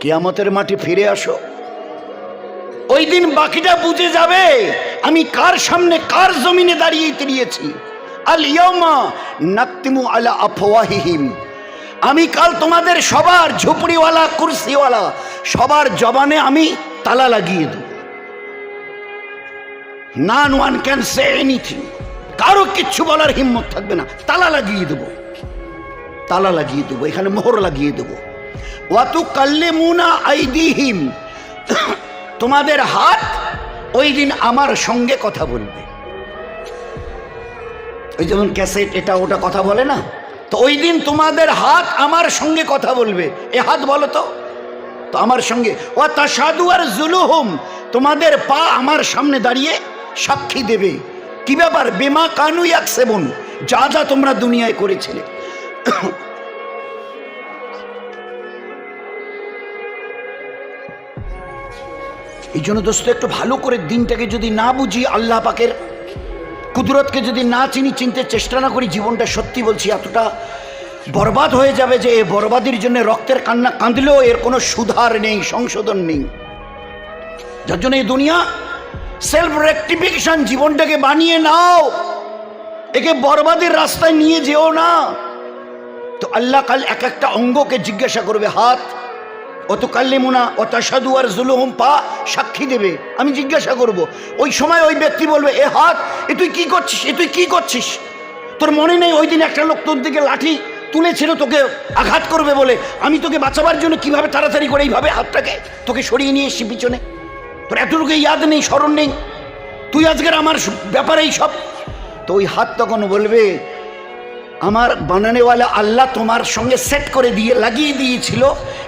কিয়ামতের মাটি ফিরে আসো। ওই দিন বাকিটা বুঝে যাবে আমি কার সামনে কার জমিনে দাঁড়িয়ে তিরিয়েছি আল ইয়মা নাক্তিমু আলা আফওয়াহিহিম। আমি কাল তোমাদের সবার ঝুপড়িওয়ালা, কুরসিওয়ালা, সবার জবানে আমি তালা লাগিয়ে দেব। None one can say anything কারও কিচ্ছু বলার হিম্মত থাকবে না। তালা লাগিয়ে দেবো। তালা লাগিয়ে দেবো। এখানে মোহর লাগিয়ে দেবো। ওয়াতু কাল্লে মুনা আইদিহিম। তোমাদের হাত ওই দিন আমার সঙ্গে কথা বলবে। ওই যেমন ক্যাসেট, এটা ওটা কথা বলে না? তো ওই দিন তোমাদের হাত আমার সঙ্গে কথা বলবে। এ হাত বলো তো। তো আমার সঙ্গে। ও তা সাধু আর জুলুহুম, তোমাদের পা আমার সামনে দাঁড়িয়ে সাক্ষী দেবে। কি ব্যাপার? বেমা কানু এক সেবন যা যা তোমরা দুনিয়ায় করেছিলে। এই জন্য দোস্ত, একটু ভালো করে দিনটাকে যদি না বুঝি, আল্লাহ পাকের কুদরতকে যদি না চিনি, চিনতে চেষ্টা না করি, জীবনটা সত্যি বলছি, এতটা বরবাদ হয়ে যাবে যে এ বরবাদির জন্য রক্তের কান্না কাঁদলেও এর কোনো সুধার নেই, সংশোধন নেই। যার জন্য এই দুনিয়া সেলফ রেক্টিফিকেশন জীবনটাকে বানিয়ে নাও। একে বরবাদের রাস্তায় নিয়ে যেও না। তো আল্লাহ কাল এক একটা অঙ্গকে জিজ্ঞাসা করবে, হাত অত কাল্লিমুনা অত সাধু আর জুলুহম, পা সাক্ষী দেবে। আমি জিজ্ঞাসা করব, ওই সময় ওই ব্যক্তি বলবে, এ হাত, এ তুই কী করছিস? এ তুই কী করছিস? তোর মনে নেই ওই দিন একটা লোক তোর দিকে লাঠি তুলেছিল, তোকে আঘাত করবে বলে। আমি তোকে বাঁচাবার জন্য কীভাবে তাড়াতাড়ি করে এইভাবে হাতটাকে তোকে সরিয়ে নিয়ে এসছি পিছনে? তোর এতটুকু ইয়াদ নেই, স্মরণ নেই। তুই আজকের আমার ব্যাপারে এই সব? তো ওই হাত তখন বলবে আমার বানানেওয়ালা আল্লাহ তোমার সঙ্গে সেট করে দিয়ে, লাগিয়ে দিয়েছিল।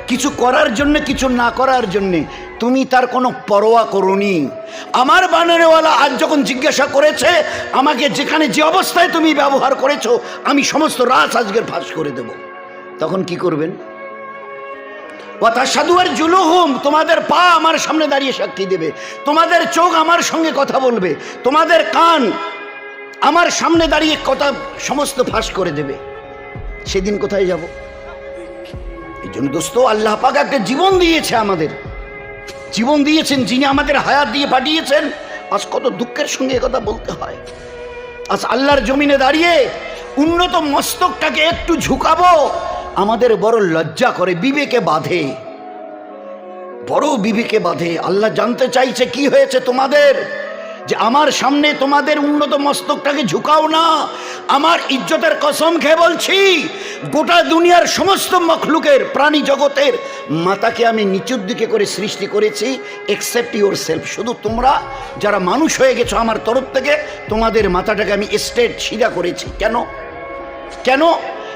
কিছু করার জন্য, কিছু না করার জন্য। তুমি তার কোনো পরোয়া করনি। আমার বানানেওয়ালা আজ যখন জিজ্ঞাসা করেছে, আমাকে যেখানে যে অবস্থায় তুমি ব্যবহার করেছ, আমি সমস্ত রাস আজকের ফাঁস করে দেব। তখন কি করবেন? কথা সাধু আর জুলুহুম, তোমাদের পা আমার সামনে দাঁড়িয়ে সাক্ষী দেবে। তোমাদের চোখ আমার সঙ্গে কথা বলবে। তোমাদের কান আমার সামনে দাঁড়িয়ে কথা সমস্ত ফাঁস করে দেবে। সেদিন কোথায় যাব? এই জন্য দোস্ত, আল্লাহ পাক একটা জীবন দিয়েছে আমাদের। জীবন দিয়েছেন যিনি আমাদের হায়াত দিয়ে পাঠিয়েছেন। আজ কত দুঃখের সঙ্গে কথা বলতে হয়। আজ আল্লাহর জমিনে দাঁড়িয়ে উন্নত মস্তকটাকে একটু ঝুঁকাবো, আমাদের বড় লজ্জা করে, বিবেকে বাঁধে। বড় বিবেকে বাঁধে। আল্লাহ জানতে চাইছে কি হয়েছে তোমাদের। যে আমার সামনে তোমাদের উন্নত মস্তকটাকে ঝুঁকাও না। আমার ইজ্জতের কসম খেয়ে বলছি, গোটা দুনিয়ার সমস্ত মখলুকের প্রাণী জগতের মাতাকে আমি নিচুর দিকে করে সৃষ্টি করেছি এক্সেপ্ট ইউর সেলফ শুধু তোমরা, যারা মানুষ হয়ে গেছো আমার তরফ থেকে, তোমাদের মাথাটাকে আমি স্টেট সিধা করেছি। কেন? কেন?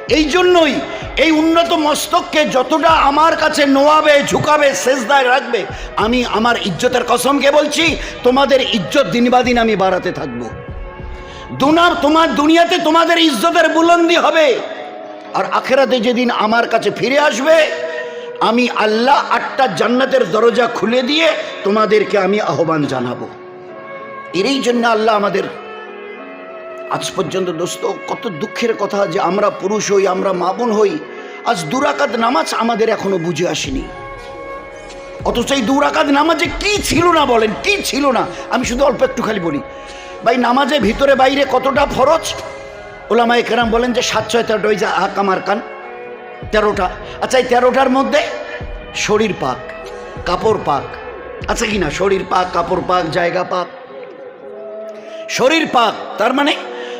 এই জন্যই এই উন্নত মস্তককে যতটা আমার কাছে নোয়াবে, ঝুঁকাবে শেষদায় রাখবে, আমি আমার ইজ্জতের কসমকে বলছি, তোমাদের ইজ্জত দিন বা দিন আমি বাড়াতে থাকব। দুনার তোমার দুনিয়াতে তোমাদের ইজ্জতের বুলন্দি হবে। আর আখেরাতে যেদিন আমার কাছে ফিরে আসবে, আমি আল্লাহ আটটা জান্নাতের দরজা খুলে দিয়ে তোমাদেরকে আমি আহ্বান জানাব। এরই জন্য আল্লাহ আমাদের আজ পর্যন্ত দোস্ত, কত দুঃখের কথা যে আমরা পুরুষ হই, আমরা মা বোন হই, আজ দুরাকাত নামাজ আমাদের এখনও বুঝে আসেনি। অথচ এই দুরাকাত নামাজে কি ছিল না বলেন, কি ছিল না? আমি শুধু অল্প একটু খালি বলি। ভাই নামাজে ভিতরে বাইরে কতটা ফরজ? ওলামা কেরাম বলেন যে সাত ছয় তেরোটা ওই যে আকামার কান তেরোটা। আচ্ছা এই তেরোটার মধ্যে শরীর পাক, কাপড় পাক। আচ্ছা কি না? শরীর পাক, কাপড় পাক, জায়গা পাক। শরীর পাক, তার মানে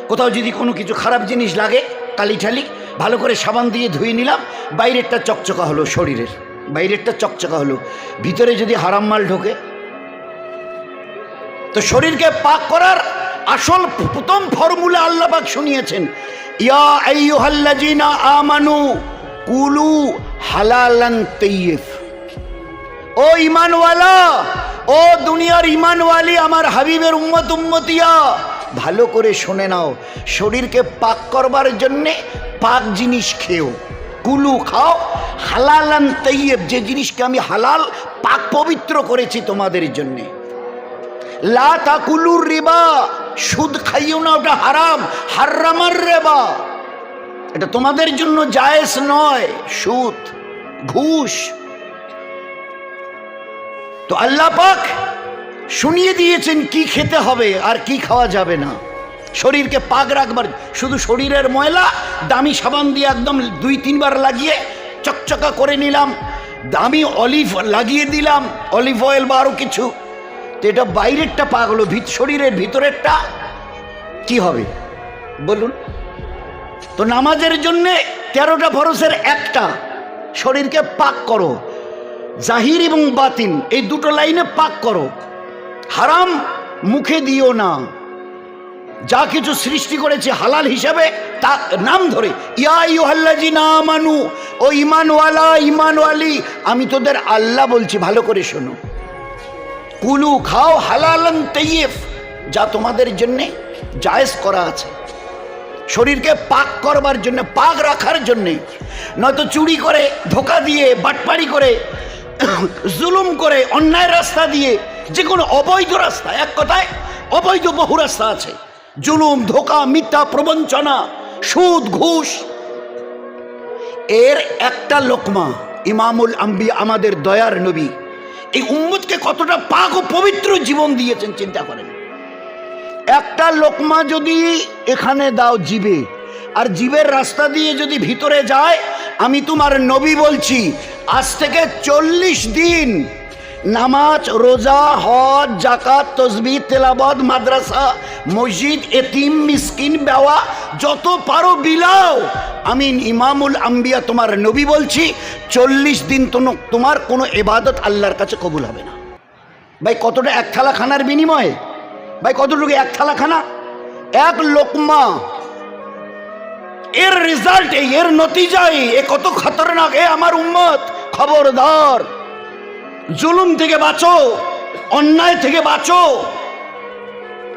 কোথাও যদি কোনো কিছু খারাপ জিনিস লাগে কালি ঠালি, ভালো করে সাবান দিয়ে ধুয়ে নিলাম, বাইরেরটা চকচকা হলো শরীরের, বাইরেরটা চকচকা হলো, ভিতরে যদি হারাম মাল ঢোকে। তো শরীরকে পাক করার আসল প্রথম ফর্মুলা আল্লাহ পাক শুনিয়েছেন, ইয়া আইয়ুহাল্লাযিনা আমানু কুলু হালালান ও ইমানওয়ালা ও দুনিয়ার ইমানওয়ালি আমার হাবিবের উম্মত উম্মতিয়া ভালো করে শুনে নাও। শরীরকে পাক করবার জন্যে পাক জিনিস খেও। কুলু খাও। হালালান তৈয়ব যে জিনিসকে আমি হালাল, পাক পবিত্র করেছি তোমাদের জন্যে। লা তাকুলুর রিবা। সুদ খাইও না, ওটা হারাম। হারামার রেবা। এটা তোমাদের জন্য জায়েজ নয়। সুদ, ঘুষ। তো আল্লাহ পাক শুনিয়ে দিয়েছেন কি খেতে হবে আর কি খাওয়া যাবে না। শরীরকে পাক রাখবার, শুধু শরীরের ময়লা, দামি সাবান দিয়ে একদম দুই তিনবার লাগিয়ে চকচকা করে নিলাম, দামি অলিভ লাগিয়ে দিলাম, অলিভ অয়েল বা আরও কিছু। তো এটা বাইরেরটা পাক হলো ভিত শরীরের ভিতরেরটা কি হবে? বলুন। তো নামাজের জন্যে তেরোটা ফরসের একটা। শরীরকে পাক করো। জাহির এবং বাতিন এই দুটো লাইনে পাক করো। হারাম মুখে দিও না। যা কিছু সৃষ্টি করেছে হালাল হিসাবে তা নাম ধরে, ইয়া ইউহাল্লাজি না মানু ও ইমানওয়ালা ইমানওয়ালি আমি তোদের আল্লাহ বলছি, ভালো করে শোনো। কুলু খাও হালালান তৈয়েফ যা তোমাদের জন্যে জায়েজ করা আছে। শরীরকে পাক করবার জন্য, পাক রাখার জন্যে, নয়তো চুরি করে, ধোকা দিয়ে, বাটপাড়ি করে, জুলুম করে, অন্যায় রাস্তা দিয়ে যে কোনো অবৈধ রাস্তা, এক কথায় অবৈধ বহু রাস্তা আছে। জুলুম, ধোকা, মিথ্যা, প্রবঞ্চনা, সুদ, ঘুষ। এর একটা লোকমা, ইমামুল আম্বি, আমাদের দয়ার নবী, এই উম্মতকে কতটা পাক ও পবিত্র জীবন দিয়েছেন চিন্তা করেন। একটা লোকমা যদি এখানে দাও জীবে, আর জীবের রাস্তা দিয়ে যদি ভিতরে যায়, আমি তোমার নবী বলছি, আজ থেকে চল্লিশ দিন নামাজ, রোজা, হজ জাকাত তসবি তেলাবদ মাদ্রাসা, মসজিদ, এতিম, মিসকিন, বেওয়া, যত পারো বিলাও। আমি ইমামুল আম্বিয়া, তোমার নবী বলছি, চল্লিশ দিন তোমার কোনো এবাদত আল্লাহর কাছে কবুল হবে না। ভাই, কতটা এক থালা খানার বিনিময়ে? ভাই, কতটুকু এক থালা খানা? এক লোকমা, এর রেজাল্ট এর নতিজাই, এ কত খতরনাক, এ আমার উম্মত, খবরদার। জুলুম থেকে বাঁচো, অন্যায় থেকে বাঁচো।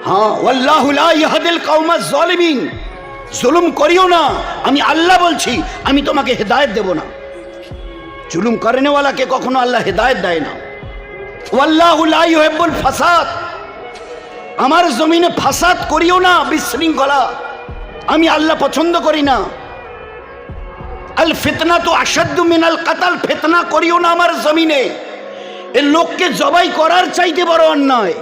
হ্যাঁ ওয়াল্লাহুল ইয়াহদিল কওমাজ জালিমিন জুলুম করিও না, আমি আল্লাহ বলছি, আমি তোমাকে হেদায়ত দেব না। জুলুম করেনেওয়ালাকে কখনো আল্লাহ হেদায়ত দেয় না। ওয়াল্লাহু লা ইউহিব্বুল ফাসাদ। আমার জমিনে ফাসাদ করিও না, বিশৃঙ্খলা। আমি আল্লাহ পছন্দ করি না। আল ফিতনা তো আসাদ্দু মিনাল কাতাল, ফিতনা করিও না আমার জমিনে। এ লোককে জবাই করার চাইতে বড় অন্যায়।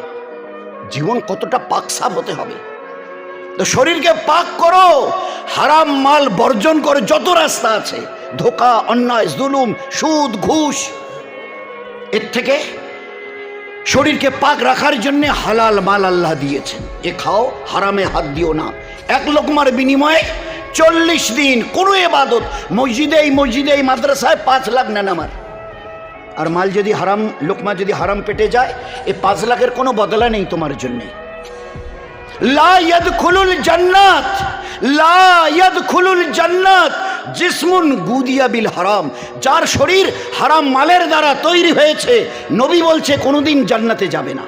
জীবন কতটা পাক সাফ হতে হবে। তো শরীরকে পাক করো, হারাম মাল বর্জন করে, যত রাস্তা আছে, ধোকা, অন্যায়, জুলুম, সুদ, ঘুষ। এর থেকে শরীরকে পাক রাখার জন্য হালাল মাল আল্লাহ দিয়েছেন। এ খাও, হারামে হাত দিও না। এক লোকমার বিনিময়ে চল্লিশ দিন কোনো এবাদত মসজিদে এই মসজিদে এই মাদ্রাসায় পাঁচ লাখ নেন আমার আর মাল যদি হারাম লোকমা যদি হারাম পেটে যায়, এ পাঁচ লাখের কোনো বদলা নেই তোমার জন্যে। লা ইয়াদখুলুল জান্নাত, লা ইয়াদখুলুল জান্নাত, জিসমুন গুদিয়া হারাম। যার শরীর হারাম মালের দ্বারা তৈরি হয়েছে, নবী বলছে কোনোদিন জান্নাতে যাবে না।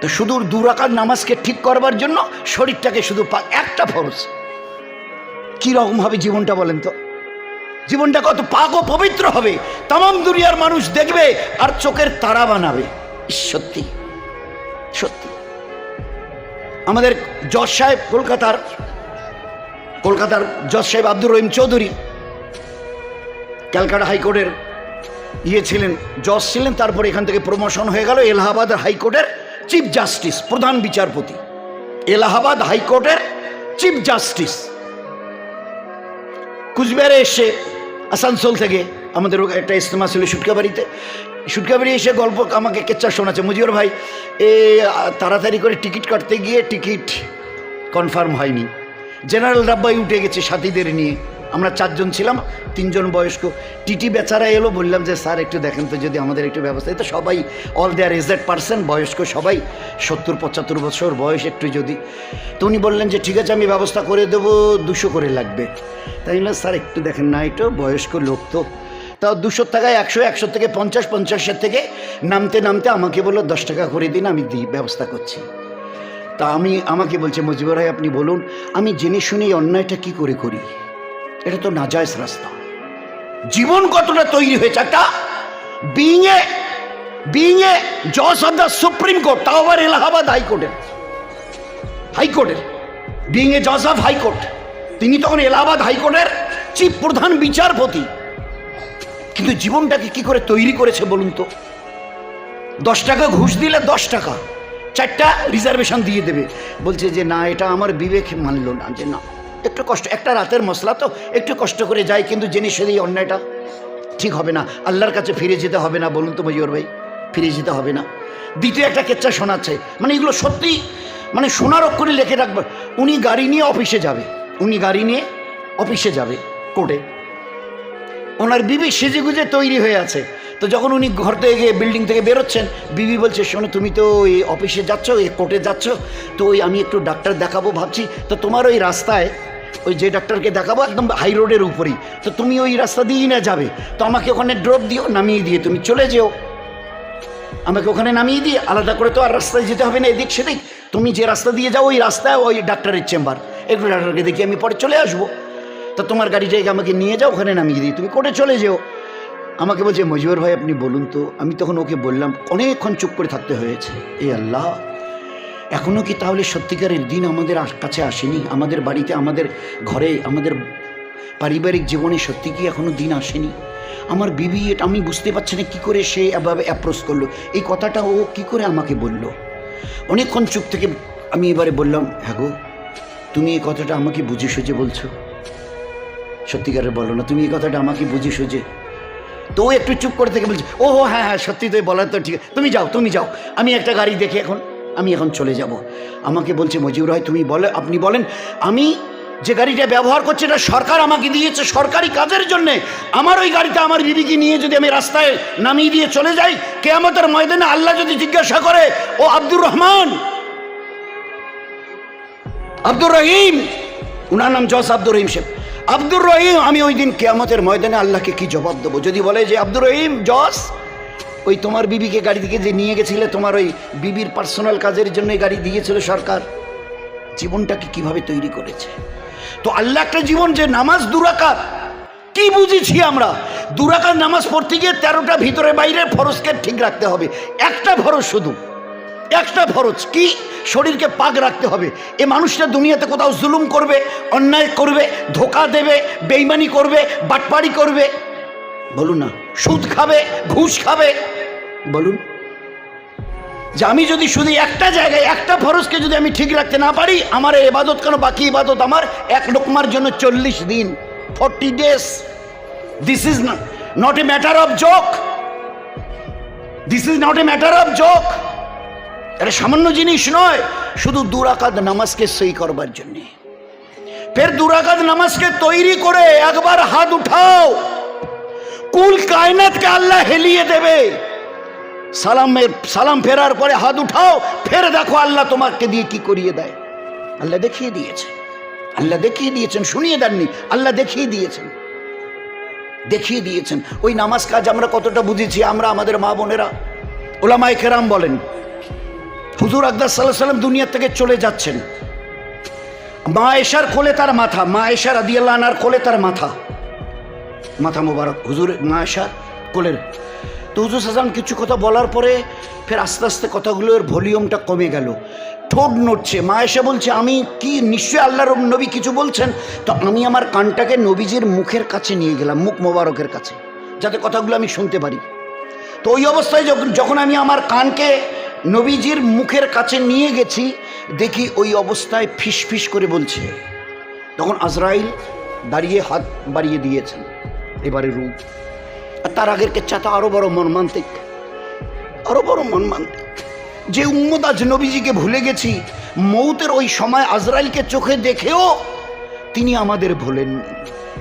তো শুধু দুরাকার নামাজকে ঠিক করবার জন্য শরীরটাকে শুধু একটা ফরজ। কি রকম হবে জীবনটা বলেন তো? জীবনটা কত পাক ও পবিত্র হবে। তাম দুনিয়ার মানুষ দেখবে আর চোখের তারা বানাবে। সত্যি সত্যি। আমাদের জজ সাহেব কলকাতার কলকাতার জজ সাহেব আব্দুর রহিম চৌধুরী ক্যালকাটা হাইকোর্টের ইয়ে ছিলেন, জজ ছিলেন, তারপর এখান থেকে প্রমোশন হয়ে গেল এলাহাবাদ হাইকোর্টের চিফ জাস্টিস, প্রধান বিচারপতি। এলাহাবাদ হাইকোর্টের চিফ জাস্টিস। কুচবিহারে এসে আসানসোল থেকে আমাদের একটা ইস্তেমা ছিল সুটকাবাড়িতে। সুটকাবাড়ি এসে গল্প আমাকে কেচ্চা শোনাচ্ছে, মুজিবর ভাই, এ, তাড়াতাড়ি করে টিকিট কাটতে গিয়ে টিকিট কনফার্ম হয়নি। জেনারেল রাব্বাই উঠে গেছে সাথীদের নিয়ে। আমরা চারজন ছিলাম, তিনজন বয়স্ক। টিটি বেচারা এলো, বললাম যে, স্যার, একটু দেখেন তো যদি আমাদের একটু ব্যবস্থা। তো সবাই অল দেয়ার এজেড পার্সন বয়স্ক সবাই, সত্তর, পঁচাত্তর বছর বয়স একটু যদি। তো উনি বললেন যে, ঠিক আছে, আমি ব্যবস্থা করে দেবো, দুশো করে লাগবে। তাই বললাম, স্যার, একটু দেখেন না, একটু বয়স্ক লোক তো। তাও দুশোর টাকায় একশো একশো থেকে পঞ্চাশ, পঞ্চাশের থেকে নামতে নামতে আমাকে বলল, দশ টাকা করে দিন, আমি দিই ব্যবস্থা করছি। তা আমি, আমাকে বলছে, মুজিবুর ভাই, আপনি বলুন, আমি জেনে শুনে এই অন্যায়টা কি করে করি? এটা তো নাজায়জ রাস্তা। জীবন কতটা তৈরি হয়েছে? একটা বিং এ বিং এ জজ অফ দ্য সুপ্রিম কোর্ট, তাও আবার এলাহাবাদ হাইকোর্টের হাইকোর্টের বিং জজ অফ হাইকোর্ট তিনি তখন এলাহাবাদ হাইকোর্টের চিফ প্রধান বিচারপতি। কিন্তু জীবনটাকে কি করে তৈরি করেছে বলুন তো? দশ টাকা ঘুষ দিলে দশ টাকা, চারটা রিজার্ভেশন দিয়ে দেবে। বলছে যে, না, এটা আমার বিবেক মানলো না। যে, না একটু কষ্ট, একটা রাতের মশলা তো একটু কষ্ট করে যায়, কিন্তু জেনে শুধু অন্যায়টা ঠিক হবে না। আল্লাহর কাছে ফিরে যেতে হবে না, বলুন তো মজিবর ভাই, ফিরে যেতে হবে না। দ্বিতীয় একটা কেচ্চা শোনাচ্ছে মানে এগুলো সত্যি মানে সোনার অক্ষরে লিখে রাখবে, উনি গাড়ি নিয়ে অফিসে যাবে, উনি গাড়ি নিয়ে অফিসে যাবে কোর্টে। ওনার বিবি সেজে গুজে তৈরি হয়ে আছে। তো যখন উনি ঘর থেকে গিয়ে বিল্ডিং থেকে বেরোচ্ছেন, বিবি বলছে, শোনো, তুমি তো ওই অফিসে যাচ্ছ, এই কোর্টে যাচ্ছ, তো ওই আমি একটু ডাক্তার দেখাবো ভাবছি, তো তোমার ওই রাস্তায় ওই যে ডাক্তারকে দেখাবো একদম হাই রোডের উপরেই। তো তুমি ওই রাস্তা দিয়েই না যাবে। তো আমাকে ওখানে ড্রপ দিও, নামিয়ে দিয়ে তুমি চলে যেও। আমাকে ওখানে নামিয়ে দিয়ে আলাদা করে তো আর রাস্তায় যেতে হবে না, এদিক সেদিক। তুমি যে রাস্তা দিয়ে যাও, ওই রাস্তায় ওই ডাক্তারের চেম্বার একটু ডাক্তারকে দেখি আমি পরে চলে আসব। তা তোমার গাড়িটাকে আমাকে নিয়ে যাও, ওখানে নামিয়ে দিই তুমি কোর্টে চলে যেও। আমাকে বলছে মজিবর ভাই, আপনি বলুন তো। আমি তখন ওকে বললাম, অনেকক্ষণ চুপ করে থাকতে হয়েছে। এই আল্লাহ। এখনও কি তাহলে সত্যিকারের দিন আমাদের কাছে আসেনি? আমাদের বাড়িতে, আমাদের ঘরে, আমাদের পারিবারিক জীবনে সত্যি কি এখনও দিন আসেনি? আমার বিবি, এটা আমি বুঝতে পারছি না, কী করে সে এভাবে অ্যাপ্রোচ করল? এই কথাটা ও কি করে আমাকে বলল? অনেকক্ষণ চুপ থেকে আমি এবারে বললাম হ্যাঁ গো, তুমি এই কথাটা আমাকে বুঝে সুঝে বলছো। সত্যিকারের বলো না, তুমি এই কথাটা আমাকে বুঝে সুঝে। তো ও একটু চুপ করে থেকে বলছে ও হ্যাঁ হ্যাঁ সত্যি তো বলার তো ঠিক আছে। তুমি যাও তুমি যাও। আমি একটা গাড়ি দেখি এখন। আমি এখন চলে যাব। আমাকে বলছে, মজিবুর ভাই, তুমি বলে, আপনি বলেন, আমি যে গাড়িটা ব্যবহার করছি, এটা সরকার আমাকে দিয়েছে, সরকারি কাজের জন্য। আমার ওই গাড়িটা আমার বিবিকে নিয়ে যদি আমি রাস্তায় নামিয়ে দিয়ে চলে যাই, কেয়ামতের ময়দানে আল্লাহ যদি জিজ্ঞাসা করে, ও আব্দুর রহমান, আব্দুর রহিম, উনার নাম জস আব্দুর রহিম শেখ আব্দুর রহিম, আমি ওই দিন কেয়ামতের ময়দানে আল্লাহকে কি জবাব দেবো? যদি বলে যে, আব্দুর রহিম জস ওই তোমার বিবিকে গাড়ি থেকে যে নিয়ে গেছিলে, তোমার ওই বিবির পার্সোনাল কাজের জন্য গাড়ি দিয়েছিল সরকার, জীবনটাকে কীভাবে তৈরি করেছে? তো আল্লাহ একটা জীবন যে নামাজ দুরাকার কি বুঝেছি আমরা? দুরাকার নামাজ পড়তে গিয়ে তেরোটা ভিতরে বাইরে ফরজকে ঠিক রাখতে হবে। একটা ফরজ শুধু। একটা ফরজ কি? শরীরকে পাক রাখতে হবে। এ মানুষটা দুনিয়াতে কোথাও জুলুম করবে, অন্যায় করবে, ধোকা দেবে, বেইমানি করবে, বাটপাড়ি করবে। বলুন না। সুদ খাবে, ঘুষ খাবে। বলুন, যে আমি যদি শুধু একটা জায়গায়, একটা ফরজকে যদি আমি ঠিক রাখতে না পারি, আমার এই ইবাদত কেন? বাকি ইবাদত আমার এক লোকমার জন্য চল্লিশ দিন forty days this is not a matter of joke this is not a matter of joke এটা সামান্য জিনিস নয়, শুধু দুরাকাত নামাজকে সই করবার জন্যে। ফের দুরাকাত নামাজকে তৈরি করে একবার হাত উঠাও। কুল কায়নাতকে আল্লাহ হেলিয়ে দেবে। সালামের, সালাম ফেরার পরে হাত উঠাও, ফের দেখো আল্লাহ তোমাকে দিয়ে কি করিয়ে দেয়। আল্লাহ দেখিয়ে দিয়েছে। আল্লাহ দেখিয়ে দিয়েছেন, শুনিয়ে দেননি। আল্লাহ দেখিয়ে দিয়েছেন। দেখিয়ে দিয়েছেন। ওই নামাজ কাজ আমরা কতটা বুঝেছি, আমরা আমাদের মা বোনেরা। ওলামায় কেরাম বলেন, হুজুর আকদার সাল্লাহ সাল্লাম দুনিয়ার থেকে চলে যাচ্ছেন। মা এশার কোলে তার মাথা, মা এশার আদিয়াল্লাহ আনার কোলে তার মাথা। মাথা মোবারক। হুজুর, মা এশার কোলের তো হুজুর সাজান, কিছু কথা বলার পরে ফের আস্তে আস্তে কথাগুলোর ভলিউমটা কমে গেল। ঠোঁট নড়ছে। মা এসে বলছে, আমি কি, নিশ্চয়ই আল্লাহর নবী কিছু বলছেন? তো আমি আমার কানটাকে নবীজির মুখের কাছে নিয়ে গেলাম, মুখ মোবারকের কাছে, যাতে কথাগুলো আমি শুনতে পারি। তো ওই অবস্থায় যখন যখন আমি আমার কানকে নবীজির মুখের কাছে নিয়ে গেছি, দেখি ওই অবস্থায় ফিস ফিস করে বলছে। তখন আজরাইল দাঁড়িয়ে হাত বাড়িয়ে দিয়েছেন। এবারে রূপ। আর তার আগের কেচ্ছাটা আরও বড় মর্মান্তিক। আরও বড় মর্মান্তিক। যে উম্মদ আজ নবীজিকে ভুলে গেছি, মৌতের ওই সময় আজরাইলকে চোখে দেখেও তিনি আমাদের ভুলেননি।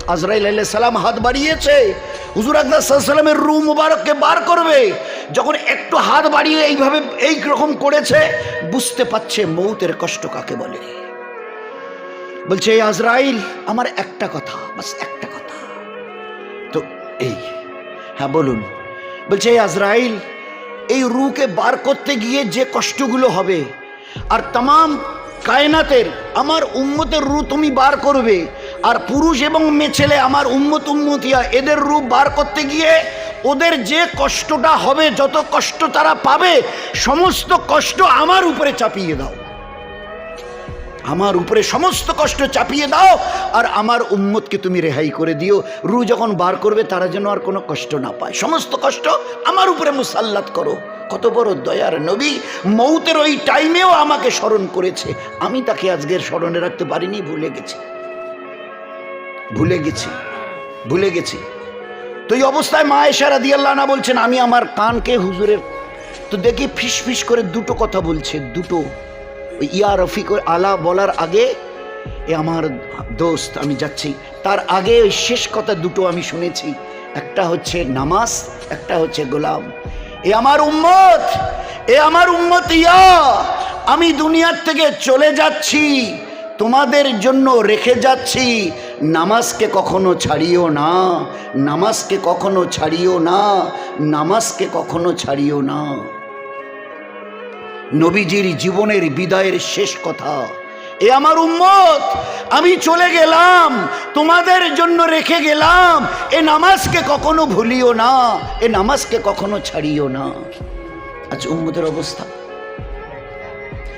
আজরাইল আলাইহিস সালাম হাত বাড়িয়েছে, হুজুর আকদার সাল্লামের রু মুবারককে বার করবে, যখন একটু হাত বাড়িয়ে এইভাবে এই রকম করেছে, বুঝতে পারছে মৌতের কষ্ট কাকে বলে। বলছে, এই আজরাইল, আমার একটা কথা, বাস একটা তো এই হ্যাঁ বলুন। বলছে আজরাইল, এই রুকে বার করতে গিয়ে যে কষ্টগুলো হবে, আর তাম কায়নাতের আমার উম্মতের রু তুমি বার করবে, আর পুরুষ এবং মেয়ে ছেলে আমার উম্মত উম্মতিয়া, এদের রূপ বার করতে গিয়ে ওদের যে কষ্টটা হবে, যত কষ্ট তারা পাবে, সমস্ত কষ্ট আমার উপরে চাপিয়ে দাও। আমার উপরে সমস্ত কষ্ট চাপিয়ে দাও আর আমার উম্মতকে তুমি রেহাই করে দিও। রু যখন বার করবে, তারা যেন আর কোনো কষ্ট না পায়। সমস্ত কষ্ট আমার উপরে মুসাল্লাত করো। কত বড় দয়ার নবী মৌতের ওই টাইমেও আমাকে স্মরণ করেছে। আমি তাকে আজকের স্মরণে রাখতে পারিনি, ভুলে গেছি। ভুলে গেছি। ভুলে গেছি। তো এই অবস্থায় মা এশারা দিয়াল্লাহ না বলছেন, আমি আমার কানকে হুজুরের তো দেখি ফিস ফিস করে দুটো কথা বলছে, দুটো। ইয়া রফিক আলা বলার আগে, এ আমার দোস্ত, আমি যাচ্ছি। তার আগে ওই শেষ কথা দুটো আমি শুনেছি। একটা হচ্ছে নামাজ, একটা হচ্ছে গোলাম। এ আমার উম্মত, এ আমার উম্মত ইয়া, আমি দুনিয়ার থেকে চলে যাচ্ছি, তোমাদের জন্য রেখে যাচ্ছি। নামাজকে কখনো ছাড়িও না, নামাজকে কখনো ছাড়িও না, নামাজকে কখনো ছাড়িও না। নবীজির জীবনের বিদায়ের শেষ কথা। এ আমার উম্মত, আমি চলে গেলাম, তোমাদের জন্য রেখে গেলাম। এ নামাজকে কখনো ভুলিও না, এ নামাজকে কখনো ছাড়িও না। আজ উম্মতের অবস্থা।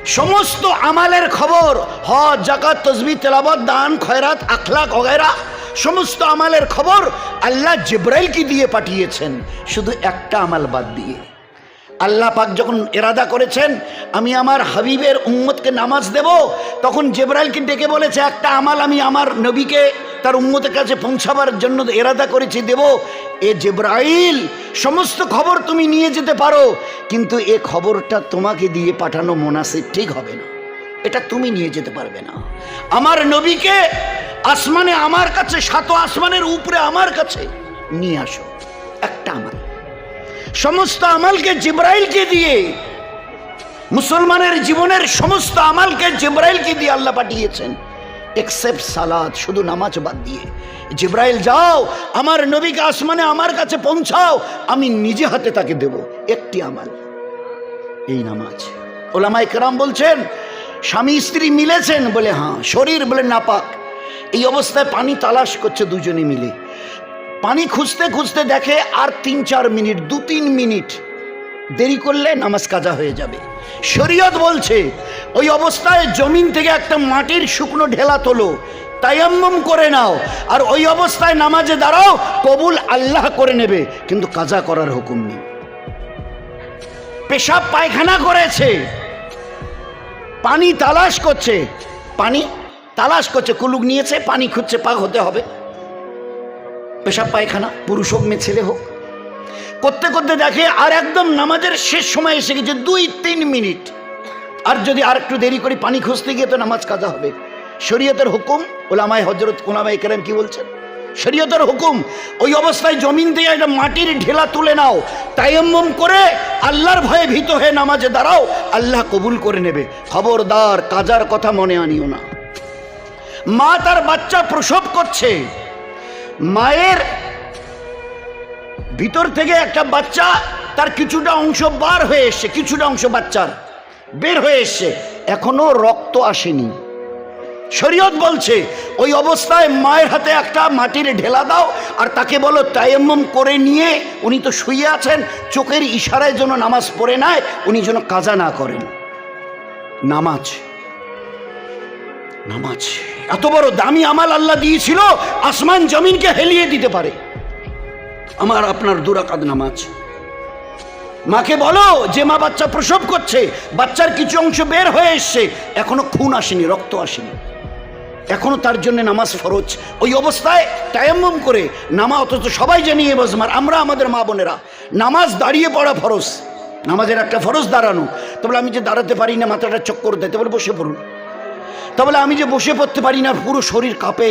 সমস্ত আমালের খবর, হজ জাকাত তসবি তেলাবত দান, খয়রাত, আখলাক ওগেরা, সমস্ত আমালের খবর আল্লাহ জিব্রাইলকে দিয়ে পাঠিয়েছেন। শুধু একটা আমাল বাদ দিয়ে। আল্লাহ পাক যখন এরাদা করেছেন, আমি আমার হাবিবের উম্মতকে নামাজ দেব, তখন জেব্রাইলকে ডেকে বলেছে, একটা আমাল আমি আমার নবীকে তার উম্মতের কাছে পৌঁছাবার জন্য এরাদা করেছি, দেব। এ জেব্রাইল, সমস্ত খবর তুমি নিয়ে যেতে পারো, কিন্তু এ খবরটা তোমাকে দিয়ে পাঠানো মোনাসিব ঠিক হবে না। এটা তুমি নিয়ে যেতে পারবে না। আমার নবীকে আসমানে আমার কাছে, সাত আসমানের উপরে আমার কাছে নিয়ে আসো। একটা আমাল। সমস্ত আমালকে জিব্রাইলকে দিয়ে, মুসলমানের জীবনের সমস্ত আমালকে জিব্রাইলকে দিয়ে আল্লাহ পাঠিয়েছেন। এক্সেপ্ট সালাদ, শুধু নামাজ বাদ দিয়ে। জিব্রাইল, যাও, আমার নবীকে আসমানে আমার কাছে পৌঁছাও, আমি নিজে হাতে তাকে দেব। একটি আমাল। এই নামাজ। ওলামাই কেরাম বলছেন, স্বামী স্ত্রী মিলেছেন বলে হ্যাঁ শরীর বলে নাপাক। এই অবস্থায় পানি তালাশ করছে দুজনে মিলে। পানি খুঁজতে খুঁজতে দেখে আর তিন চার মিনিট, দু তিন মিনিট দেরি করলে নামাজ কাজা হয়ে যাবে। শরীয়ত বলছে, ওই অবস্থায় জমিন থেকে একটা মাটির শুকনো ঢেলা তোলো, তায়াম্মম করে নাও, আর ওই অবস্থায় নামাজে দাঁড়াও, কবুল আল্লাহ করে নেবে, কিন্তু কাজা করার হুকুম নেই। পেশাব পায়খানা করেছে, পানি তালাশ করছে, পানি তালাশ করছে কুলুক নিয়েছে, পানি খুঁজছে, পাক হতে হবে। পেশাব পায়খানা, পুরুষ হোক মেয়ে, ছেলে হোক। করতে করতে দেখে আর একদম নামাজের শেষ সময় এসে গেছে দুই তিন মিনিট। আর যদি আর একটু দেরি করে, পানি খুঁজতে গিয়ে তো নামাজ কাজা হবে। শরীয়তের হুকুম, ওলামায় হজরত ওলামায় কেরাম কি বলছেন? শরীয়তের হুকুম, ওই অবস্থায় জমিন দিয়ে একটা মাটির ঢেলা তুলে নাও তাইম্মম করে আল্লাহর ভয়ে ভীত হয়ে নামাজে দাঁড়াও, আল্লাহ কবুল করে নেবে। খবরদার, কাজার কথা মনে আনিও না। মা তার বাচ্চা প্রসব করছে। মায়ের ভিতর থেকে একটা বাচ্চা, তার কিছুটা অংশ বার হয়ে এসছে, কিছুটা অংশ বাচ্চার বের হয়ে এসছে। এখনও রক্ত আসেনি। শরীয়ত বলছে, ওই অবস্থায় মায়ের হাতে একটা মাটির ঢেলা দাও আর তাকে বলো, তায়াম্মম করে নিয়ে উনি তো শুয়ে আছেন, চোখের ইশারায় যেন নামাজ পড়ে নেয়, উনি যেন কাজা না করেন। নামাজ। নামাজ। এত বড় দামি আমাল আল্লাহ দিয়েছিল, আসমান জমিনকে হেলিয়ে দিতে পারে। আমার, আপনার দুরাকাত নামাজ। মাকে বলো যে মা বাচ্চা প্রসব করছে, বাচ্চার কিছু অংশ বের হয়ে এসছে, এখনও খুন আসেনি, রক্ত আসেনি। এখনও তার জন্য নামাজ ফরজ। ওই অবস্থায় টায়াম্মম করে নামা, অথচ সবাই জানিয়ে বসমার আমরা আমাদের মা বোনেরা, নামাজ দাঁড়িয়ে পড়া ফরজ। নামাজের একটা ফরজ দাঁড়ানো। তবে আমি যে দাঁড়াতে পারি না, মাথাটা চক্কর দিতে বলে, বসে পড়ুন। তাহলে আমি যে বসে পড়তে পারি না পুরো শরীর কাঁপে।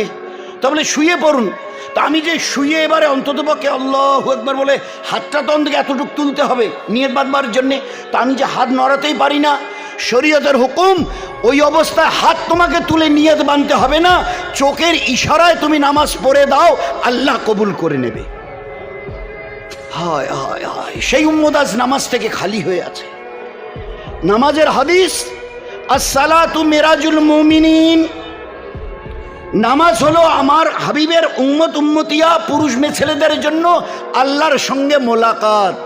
তাহলে শুয়ে পড়ুন। তা আমি যে শুয়ে এবারে অন্তত পক্ষে আল্লাহ একবার বলে হাতটা তো অন্তকে এতটুকু তুলতে হবে নিয়ত বাঁধবার জন্যে। তা আমি যে হাত নড়াতেই পারি না, শরীয়তের হুকুম, ওই অবস্থায় হাত তোমাকে তুলে নিয়ত বাঁধতে হবে না। চোখের ইশারায় তুমি নামাজ পড়ে দাও, আল্লাহ কবুল করে নেবে। হায় হায় হায়, সেই উম্মদাস নামাজ থেকে খালি হয়ে আছে। নামাজের হাদিস আসসালাতু মিরাজুল মুমিনিন। নামাজ হলো আমার হাবিবের উম্মত উম্মতিয়া পুরুষ মেয়ে ছেলেদের জন্য আল্লাহর সঙ্গে মোলাকাত।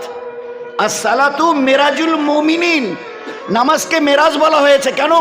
আর সালাতু মেরাজুল মুমিনিন। নামাজকে মেরাজ বলা হয়েছে। কেন?